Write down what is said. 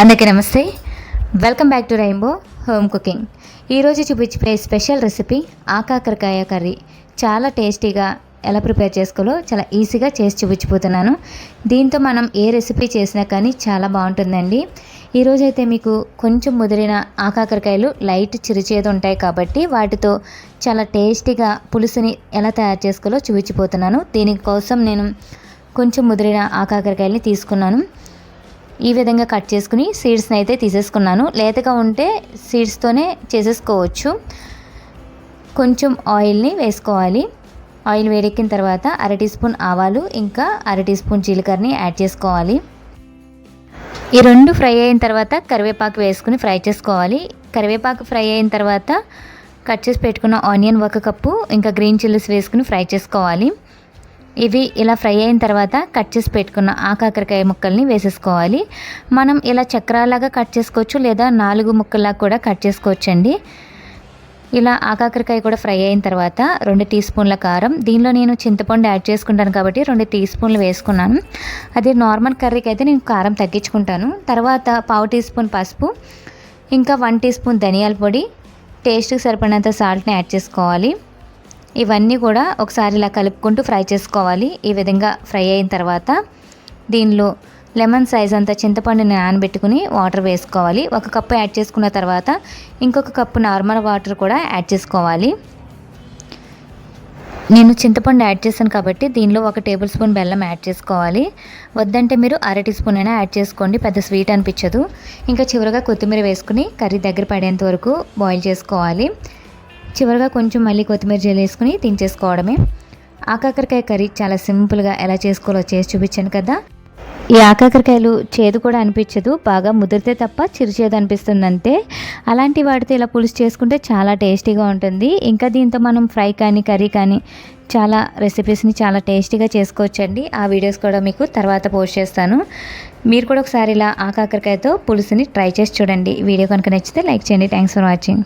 అందరికీ నమస్తే. Welcome back to rainbow home cooking ఈరోజు చూపించే స్పెషల్ రెసిపీ ఆకాకరకాయ కర్రీ. చాలా టేస్టీగా ఎలా ప్రిపేర్ చేసుకోవాలో చాలా ఈజీగా చేసి చూపించిపోతున్నాను దీంతో మనం ఏ రెసిపీ చేసినా కానీ చాలా బాగుంటుందండి. ఈరోజు అయితే మీకు కొంచెం ముదిరిన ఆకాకరకాయలు లైట్ చిరుచేదు ఉంటాయి కాబట్టి వాటితో చాలా టేస్టీగా పులుసుని ఎలా తయారు చేసుకోవాలో చూపించిపోతున్నాను దీనికోసం నేను కొంచెం ముదిరిన ఆకాకరకాయలని తీసుకున్నాను. ఈ విధంగా కట్ చేసుకుని సీడ్స్ని అయితే తీసేసుకున్నాను. లేతగా ఉంటే సీడ్స్తోనే చేసేసుకోవచ్చు. కొంచెం ఆయిల్ని వేసుకోవాలి. ఆయిల్ వేడెక్కిన తర్వాత అర టీ స్పూన్ ఆవాలు ఇంకా అర టీ స్పూన్ జీలకర్రని యాడ్ చేసుకోవాలి. ఈ రెండు ఫ్రై అయిన తర్వాత కరివేపాకు వేసుకుని ఫ్రై చేసుకోవాలి. కరివేపాకు ఫ్రై అయిన తర్వాత కట్ చేసి పెట్టుకున్న ఆనియన్ ఒక కప్పు ఇంకా గ్రీన్ చిల్లీస్ వేసుకుని ఫ్రై చేసుకోవాలి. ఇవి ఇలా ఫ్రై అయిన తర్వాత కట్ చేసి పెట్టుకున్న ఆ కాకరకాయ ముక్కల్ని వేసేసుకోవాలి. మనం ఇలా చక్రాలాగా కట్ చేసుకోవచ్చు లేదా నాలుగు ముక్కల్లా కూడా కట్ చేసుకోవచ్చండి. ఇలా ఆకాకరకాయ కూడా ఫ్రై అయిన తర్వాత రెండు టీ స్పూన్ల కారం దీనిలో నేను చింతపండు యాడ్ చేసుకుంటాను కాబట్టి రెండు టీ స్పూన్లు వేసుకున్నాను. అదే నార్మల్ కర్రీకి అయితే నేను కారం తగ్గించుకుంటాను. తర్వాత పావు టీ స్పూన్ పసుపు ఇంకా వన్ టీ స్పూన్ ధనియాల పొడి టేస్ట్కి సరిపడినంత సాల్ట్ని యాడ్ చేసుకోవాలి. ఇవన్నీ కూడా ఒకసారి ఇలా కలుపుకుంటూ ఫ్రై చేసుకోవాలి. ఈ విధంగా ఫ్రై అయిన తర్వాత దీనిలో లెమన్ సైజ్ అంత చింతపండుని నానబెట్టుకుని వాటర్ వేసుకోవాలి. ఒక కప్పు యాడ్ చేసుకున్న తర్వాత ఇంకొక కప్పు నార్మల్ వాటర్ కూడా యాడ్ చేసుకోవాలి. నేను చింతపండు యాడ్ చేశాను కాబట్టి దీనిలో ఒక టేబుల్ స్పూన్ బెల్లం యాడ్ చేసుకోవాలి. వద్దంటే మీరు అర టీ స్పూన్ అయినా యాడ్ చేసుకోండి. పెద్ద స్వీట్ అనిపించదు. ఇంకా చివరిగా కొత్తిమీర వేసుకుని కర్రీ దగ్గర పడేంత వరకు బాయిల్ చేసుకోవాలి. చివరిగా కొంచెం మళ్ళీ కొత్తిమీర జల్లు వేసుకుని తినేసుకోవడమే ఆకాకరకాయ కర్రీ చాలా సింపుల్గా ఎలా చేసుకోవాలో చేసి చూపించాను కదా. ఈ ఆకాకరకాయలు చేదు కూడా అనిపించదు బాగా ముదిరితే తప్ప చిరుచేదు అనిపిస్తుంది అంతే అలాంటి వాటితో ఇలా పులుసు చేసుకుంటే చాలా టేస్టీగా ఉంటుంది. ఇంకా దీంతో మనం ఫ్రై కానీ కర్రీ కానీ చాలా రెసిపీస్ని చాలా టేస్టీగా చేసుకోవచ్చండి. ఆ వీడియోస్ కూడా మీకు తర్వాత పోస్ట్ చేస్తాను. మీరు కూడా ఒకసారి ఇలా ఆకాకరకాయతో పులుసుని ట్రై చేసి చూడండి. వీడియో కనుక నచ్చితే లైక్ చేయండి. Thanks for watching